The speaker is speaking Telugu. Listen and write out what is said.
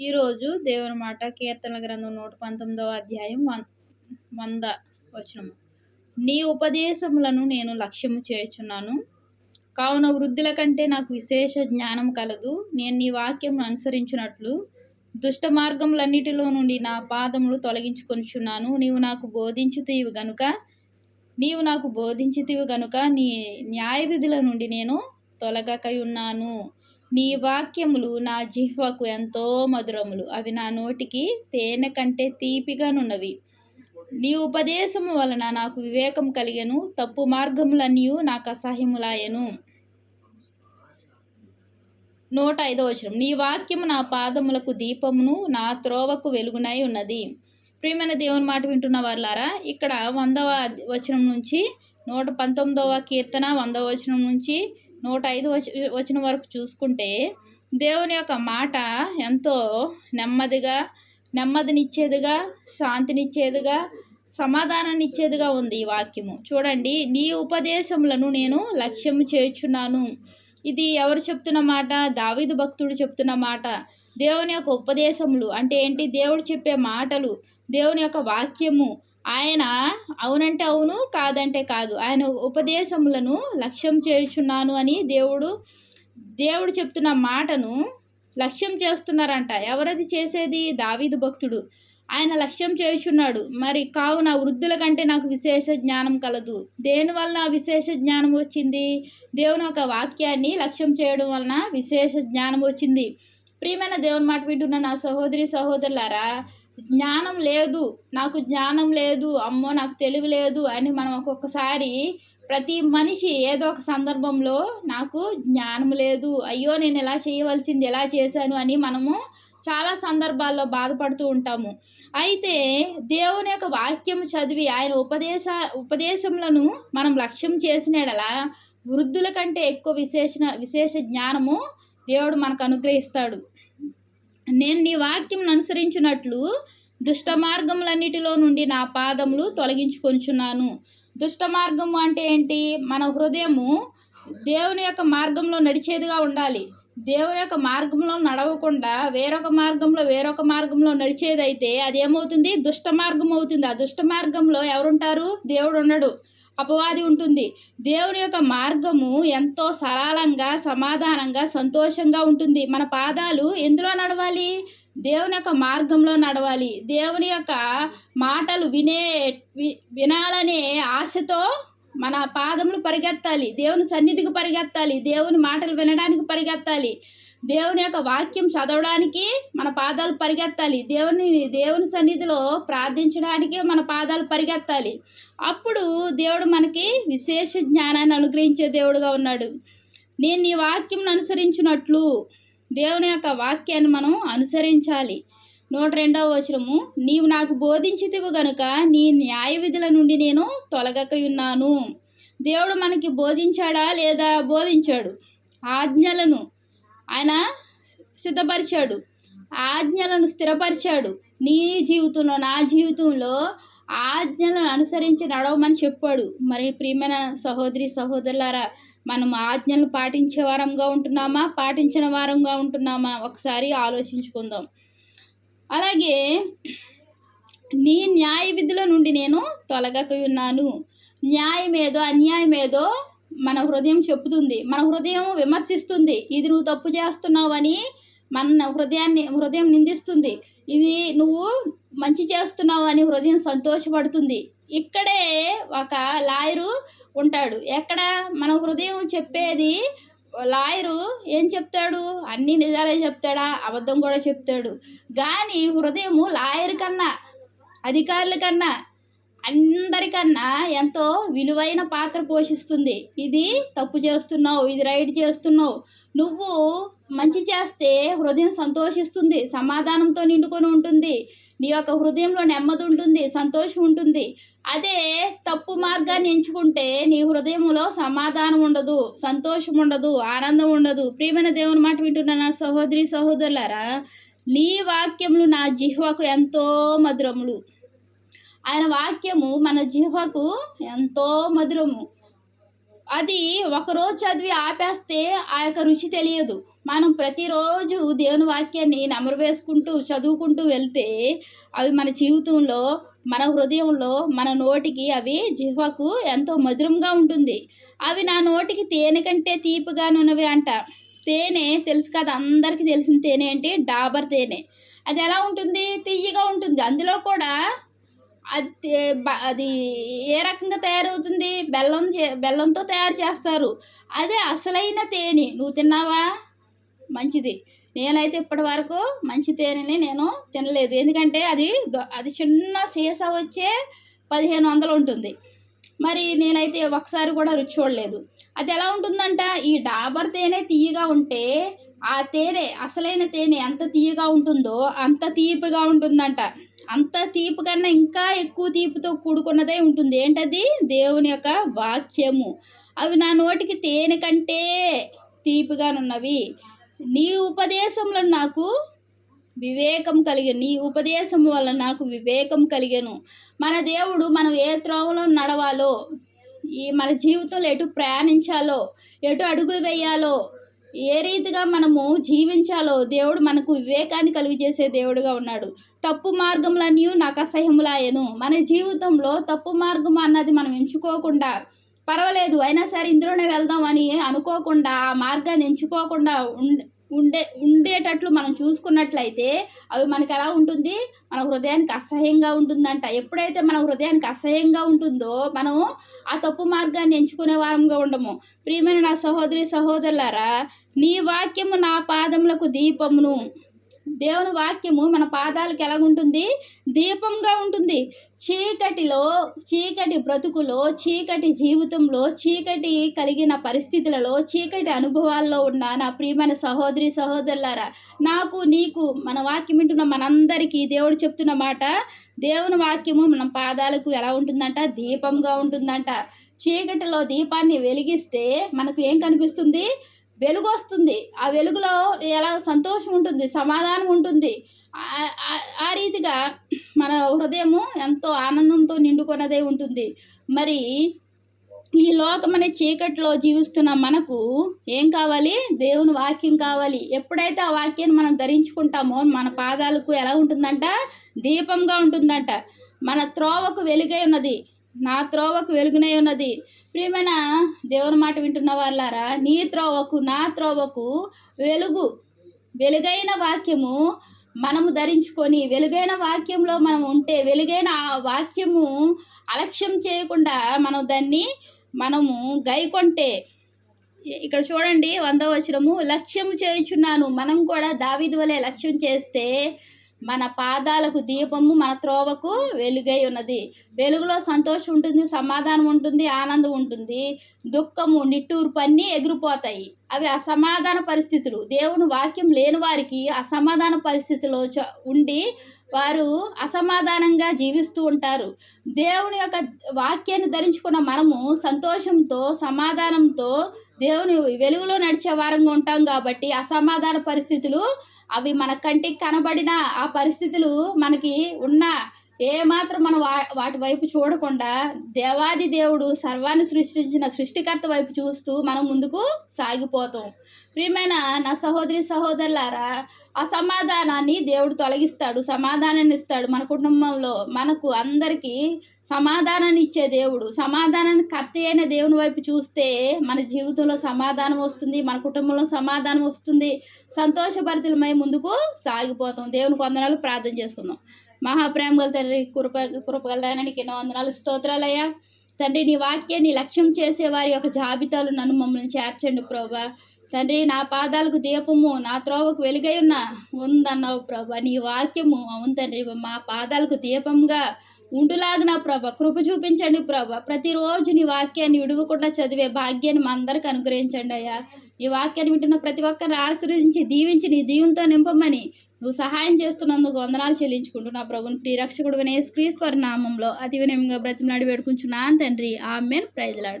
ఈరోజు దేవుని మాట కీర్తన గ్రంథం నూట పంతొమ్మిదవ అధ్యాయం వన్ వంద వచనము. నీ ఉపదేశములను నేను లక్ష్యము చేయుచున్నాను. కావున వృద్ధుల కంటే నాకు విశేష జ్ఞానం కలదు. నేను నీ వాక్యం అనుసరించినట్లు దుష్ట మార్గములన్నిటిలో నుండి నా పాదములు తొలగించుకొనిచున్నాను. నీవు నాకు బోధించుతీవి గనుక నీవు నాకు బోధించితివి గనుక నీ న్యాయ విధుల నుండి నేను తొలగకై ఉన్నాను నీ వాక్యములు నా జిహ్వకు ఎంతో మధురములు. అవి నా నోటికి తేనె కంటే తీపిగానున్నవి. నీ ఉపదేశము వలన నాకు వివేకం కలిగెను. తప్పు మార్గములన్నీ నాకు అసహ్యములాయను. నూట ఐదో వచనం. నీ వాక్యము నా పాదములకు దీపమును నా త్రోవకు వెలుగునై ఉన్నది. ప్రియమైన దేవుని మాట వింటున్న వాళ్ళారా ఇక్కడ వందవ వచనం నుంచి నూట పంతొమ్మిదవ కీర్తన వందవ వచనం నుంచి నూట ఐదు వచ వచ్చిన వరకు చూసుకుంటే దేవుని యొక్క మాట ఎంతో నెమ్మదిగా నెమ్మదినిచ్చేదిగా శాంతినిచ్చేదిగా సమాధానాన్ని ఇచ్చేదిగా ఉంది ఈ వాక్యము. చూడండి నీ ఉపదేశములను నేను లక్ష్యం చేర్చున్నాను ఇది ఎవరు చెప్తున్న మాట? దావీదు భక్తుడు చెప్తున్న మాట. దేవుని యొక్క ఉపదేశములు అంటే ఏంటి? దేవుడు చెప్పే మాటలు దేవుని యొక్క వాక్యము ఆయన అవునంటే అవును కాదంటే కాదు. ఆయన ఉపదేశములను లక్ష్యం చేస్తున్నాను అని దేవుడు దేవుడు చెప్తున్న మాటను లక్ష్యం చేస్తున్నారంట. ఎవరది చేసేది? దావీదు భక్తుడు. ఆయన లక్ష్యం చేయుచున్నాడు. మరి కావున వృద్ధుల కంటే నాకు విశేష జ్ఞానం కలదు. దేనివల్ల విశేష జ్ఞానం వచ్చింది? దేవుని యొక్క వాక్యాన్ని లక్ష్యం చేయడం వలన విశేష జ్ఞానం వచ్చింది. ప్రియమైన దేవుని మాట వింటున్న నా సహోదరి సహోదరులారా జ్ఞానం లేదు నాకు జ్ఞానం లేదు అమ్మో నాకు తెలివి లేదు అని మనం ఒక్కొక్కసారి ప్రతి మనిషి ఏదో ఒక సందర్భంలో నాకు జ్ఞానం లేదు అయ్యో నేను ఎలా చేయవలసింది ఎలా చేశాను అని మనము చాలా సందర్భాల్లో బాధపడుతూ ఉంటాము. అయితే దేవుని యొక్క వాక్యం చదివి ఆయన ఉపదేశ ఉపదేశములను మనం లక్ష్యం చేసినలా వృద్ధుల కంటే ఎక్కువ విశేష విశేష జ్ఞానము దేవుడు మనకు అనుగ్రహిస్తాడు. నేను నీ వాక్యం అనుసరించినట్లు దుష్ట మార్గములన్నిటిలో నుండి నా పాదములు తొలగించుకొంచున్నాను. దుష్ట మార్గము అంటే ఏంటి? మన హృదయము దేవుని యొక్క మార్గంలో నడిచేదిగా ఉండాలి. దేవుని యొక్క మార్గంలో నడవకుండా వేరొక మార్గంలో వేరొక మార్గంలో నడిచేదైతే అది ఏమవుతుంది దుష్ట మార్గం అవుతుంది. ఆ దుష్ట మార్గంలో ఎవరుంటారు? దేవుడు ఉండడు. అపవాది ఉంటుంది. దేవుని యొక్క మార్గము ఎంతో సరళంగా సమాధానంగా సంతోషంగా ఉంటుంది. మన పాదాలు ఎందులో నడవాలి? దేవుని యొక్క మార్గంలో నడవాలి. దేవుని యొక్క మాటలు వినే వినాలనే ఆశతో మన పాదములు పరిగెత్తాలి. దేవుని సన్నిధికి పరిగెత్తాలి. దేవుని మాటలు వినడానికి పరిగెత్తాలి. దేవుని యొక్క వాక్యం చదవడానికి మన పాదాలు పరిగెత్తాలి. దేవుని దేవుని సన్నిధిలో ప్రార్థించడానికి మన పాదాలు పరిగెత్తాలి. అప్పుడు దేవుడు మనకి విశేష జ్ఞానాన్ని అనుగ్రహించే దేవుడుగా ఉన్నాడు. నేను నీ వాక్యం అనుసరించినట్లు దేవుని యొక్క వాక్యాన్ని మనం అనుసరించాలి. నూట రెండవ వచనము నీవు నాకు బోధించితివు గనుక నీ న్యాయ విధుల నుండి నేను తొలగకయున్నాను దేవుడు మనకి బోధించాడా లేదా బోధించాడు? ఆజ్ఞలను ఆయన సిద్ధపరిచాడు. ఆజ్ఞలను స్థిరపరిచాడు. నీ జీవితంలో నా జీవితంలో ఆజ్ఞలను అనుసరించి నడవమని చెప్పాడు. మరి ప్రియమైన సహోదరి సహోదరులారా మనం ఆజ్ఞలు పాటించే వారంగా ఉంటున్నామా? పాటించిన వారంగా ఉంటున్నామా? ఒకసారి ఆలోచించుకుందాం. అలాగే నీ న్యాయ విధుల నుండి నేను తొలగక ఉన్నాను. న్యాయం ఏదో అన్యాయం ఏదో మన హృదయం చెప్తుంది మన హృదయం విమర్శిస్తుంది. ఇది నువ్వు తప్పు చేస్తున్నావు అని మన హృదయాన్ని హృదయం నిందిస్తుంది. ఇది నువ్వు మంచి చేస్తున్నావు అని హృదయం సంతోషపడుతుంది. ఇక్కడే ఒక లాయరు ఉంటాడు. ఎక్కడ? మన హృదయం చెప్పేది లాయరు ఏం చెప్తాడు? అన్ని నిజాలే చెప్తాడా? అబద్ధం కూడా చెప్తాడు. కానీ హృదయము లాయర్ కన్నా అధికారుల కన్నా అందరికన్నా ఎంతో విలువైన పాత్ర పోషిస్తుంది. ఇది తప్పు చేస్తున్నావు ఇది రైట్ చేస్తున్నావు. నువ్వు మంచి చేస్తే హృదయం సంతోషిస్తుంది సమాధానంతో నిండుకొని ఉంటుంది. నీ యొక్క హృదయంలో నెమ్మది ఉంటుంది సంతోషం ఉంటుంది. అదే తప్పు మార్గాన్ని ఎంచుకుంటే నీ హృదయంలో సమాధానం ఉండదు సంతోషం ఉండదు ఆనందం ఉండదు. ప్రియమైన దేవుని మాట వింటున్న నా సహోదరి సహోదరులారా నీ వాక్యములు నా జిహ్వకు ఎంతో మధురములు. ఆయన వాక్యము మన జిహ్వకు ఎంతో మధురము. అది ఒకరోజు చదివి ఆపేస్తే ఆ యొక్క రుచి తెలియదు. మనం ప్రతిరోజు దేవుని వాక్యాన్ని నెమరు వేసుకుంటూ చదువుకుంటూ వెళ్తే అవి మన జీవితంలో మన హృదయంలో మన నోటికి అవి జిహ్వకు ఎంతో మధురంగా ఉంటుంది. అవి నా నోటికి తేనె కంటే తీపిగానున్నవి అంట. తేనె తెలుసు కదా అందరికీ తెలిసిన తేనె ఏంటి? డాబర్ తేనె. అది ఎలా ఉంటుంది? తియ్యగా ఉంటుంది. అందులో కూడా అది అది ఏ రకంగా తయారవుతుంది? బెల్లం చే బెల్లంతో తయారు చేస్తారు. అదే అసలైన తేనె. నువ్వు తిన్నావా? మంచిది. నేనైతే ఇప్పటి వరకు మంచి తేనెని నేను తినలేదు. ఎందుకంటే అది అది చిన్న సీసా వచ్చే పదిహేను వందలు ఉంటుంది. మరి నేనైతే ఒకసారి కూడా రుచి చూడలేదు. అది ఎలా ఉంటుందంట? ఈ డాబర్ తేనె తీయగా ఉంటే ఆ తేనె అసలైన తేనె ఎంత తీయగా ఉంటుందో అంత తీపిగా ఉంటుందంట. అంత తీపి కన్నా ఇంకా ఎక్కువ తీపితో కూడుకున్నదే ఉంటుంది. ఏంటది? దేవుని యొక్క వాక్యము. అవి నా నోటికి తేనె కంటే తీపిగానున్నవి. నీ ఉపదేశంలో నాకు వివేకం కలిగి నీ ఉపదేశం వల్ల నాకు వివేకం కలిగాను. మన దేవుడు మనం ఏ త్రోవలో నడవాలో ఈ మన జీవితంలో ఎటు ప్రయాణించాలో ఎటు అడుగులు వేయాలో ఏ రీతిగా మనము జీవించాలో దేవుడు మనకు వివేకాన్ని కలుగజేసే దేవుడుగా ఉన్నాడు. తప్పు మార్గములన్నీ నాకు అసహ్యములాయను. మన జీవితంలో తప్పు మార్గం అన్నది మనం ఎంచుకోకుండా పర్వాలేదు అయినా సరే ఇందులోనే వెళ్దాం అని అనుకోకుండా ఆ మార్గాన్ని ఎంచుకోకుండా ఉండే ఉండే ఉండేటట్లు మనం చూసుకున్నట్లయితే అవి మనకి ఎలా ఉంటుంది? మన హృదయానికి అసహ్యంగా ఉంటుందంట. ఎప్పుడైతే మన హృదయానికి అసహ్యంగా ఉంటుందో మనం ఆ తప్పు మార్గాన్ని ఎంచుకునే వారంగా ఉండము. ప్రియమైన నా సహోదరి సహోదరులారా నీ వాక్యము నా పాదములకు దీపమును. దేవుని వాక్యము మన పాదాలకు ఎలాగుంటుంది? దీపంగా ఉంటుంది. చీకటిలో చీకటి బ్రతుకులో చీకటి జీవితంలో చీకటి కలిగిన పరిస్థితులలో చీకటి అనుభవాల్లో ఉన్న నా ప్రియమైన సహోదరి సహోదరులారా నాకు నీకు మన వాక్యం వింటున్న మనందరికీ దేవుడు చెప్తున్న మాట దేవుని వాక్యము మన పాదాలకు ఎలా ఉంటుందంట? దీపంగా ఉంటుందంట. చీకటిలో దీపాన్ని వెలిగిస్తే మనకు ఏం కనిపిస్తుంది? వెలుగు వస్తుంది ఆ వెలుగులో ఎలా సంతోషం ఉంటుంది సమాధానం ఉంటుంది. ఆ- రీతిగా మన హృదయము ఎంతో ఆనందంతో నిండుకున్నదే ఉంటుంది. మరి ఈ లోకం అనే చీకట్లో జీవిస్తున్న మనకు ఏం కావాలి? దేవుని వాక్యం కావాలి. ఎప్పుడైతే ఆ వాక్యాన్ని మనం ధరించుకుంటామో మన పాదాలకు ఎలా ఉంటుందంట? దీపంగా ఉంటుందంట. మన త్రోవకు వెలుగై ఉన్నది. నా త్రోవకు వెలుగునై ఉన్నది. ప్రియమైన దేవుని మాట వింటున్న వాళ్ళారా? నీ త్రోవకు నా త్రోవకు వెలుగు వెలుగైన వాక్యము మనము ధరించుకొని వెలుగైన వాక్యంలో మనం ఉంటే వెలుగైన ఆ వాక్యము అలక్ష్యం చేయకుండా మనం దాన్ని మనము గైకొంటే ఇక్కడ చూడండి వంద వచనము లక్ష్యము చేయుచున్నాను. మనం కూడా దావిది వలె లక్ష్యం చేస్తే మన పాదాలకు దీపము మన త్రోవకు వెలుగై ఉన్నది. వెలుగులో సంతోషం ఉంటుంది సమాధానం ఉంటుంది ఆనందం ఉంటుంది దుఃఖము నిట్టూర్పు అన్నీ ఎగిరిపోతాయి. అవి అసమాధాన పరిస్థితులు. దేవుని వాక్యం లేని వారికి అసమాధాన పరిస్థితిలో చ- ఉండి వారు అసమాధానంగా జీవిస్తూ ఉంటారు. దేవుని యొక్క వాక్యాన్ని ధరించుకున్న మనము సంతోషంతో సమాధానంతో దేవుని వెలుగులో నడిచే వారంగా ఉంటాం కాబట్టి అసమాధాన పరిస్థితులు అవి మన కంటికి కనబడిన ఆ పరిస్థితులు మనకి ఉన్న ఏమాత్రం మనం వా వాటి వైపు చూడకుండా దేవాది దేవుడు సర్వాన్ని సృష్టించిన సృష్టికర్త వైపు చూస్తూ మనం ముందుకు సాగిపోతాం. ప్రియమైన నా సహోదరి సహోదరులారా అసమాధానాన్ని దేవుడు తొలగిస్తాడు సమాధానాన్ని ఇస్తాడు మన కుటుంబంలో. మనకు అందరికీ సమాధానాన్ని ఇచ్చే దేవుడు సమాధానాన్ని కర్త అయిన దేవుని వైపు చూస్తే మన జీవితంలో సమాధానం వస్తుంది మన కుటుంబంలో సమాధానం వస్తుంది. సంతోషభరితులమై ముందుకు సాగిపోతాం. దేవుని కొందనాలు ప్రార్థన చేసుకుందాం. మహాప్రేమ గల తండ్రి కృప కృపగలడానికి ఎన్నో వందనాలు. స్తోత్రాలయ్యా తండ్రి నీ వాక్యాన్ని లక్ష్యం చేసే వారి యొక్క జాబితాలు నన్ను మమ్మల్ని చేర్చండి ప్రభా. తండ్రి నా పాదాలకు దీపము నా త్రోవకు వెలుగై ఉన్న ఉందన్నావు ప్రభా. నీ వాక్యము అవును తండ్రి మా పాదాలకు దీపంగా ఉండులాగిన ప్రభ. కృప చూపించండి ప్రభ. ప్రతిరోజు నీ వాక్యాన్ని విడవకుండా చదివే భాగ్యాన్ని మా అందరికి అనుగ్రహించండి అయ్యా. ఈ వాక్యాన్ని వింటున్న ప్రతి ఒక్కరిని ఆశీర్వదించి దీవించి నీ దీవునితో నింపమని నువ్వు సహాయం చేస్తున్నందుకు వందనాలు చెల్లించుకుంటున్నా ప్రభుని ప్రియరక్షకుడు క్రీస్తు వారి నామంలో అతి వినయంగా బ్రతిమలాడి వేడుకుంటున్నాను తండ్రి. ఆమెన్. ప్రైజ్లాడు